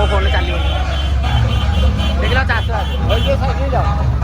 ମୋ ଫୋନ୍ରେ ଚାଲିବନି ଦେଖିଲ ଚାରିଶହ ଆଠ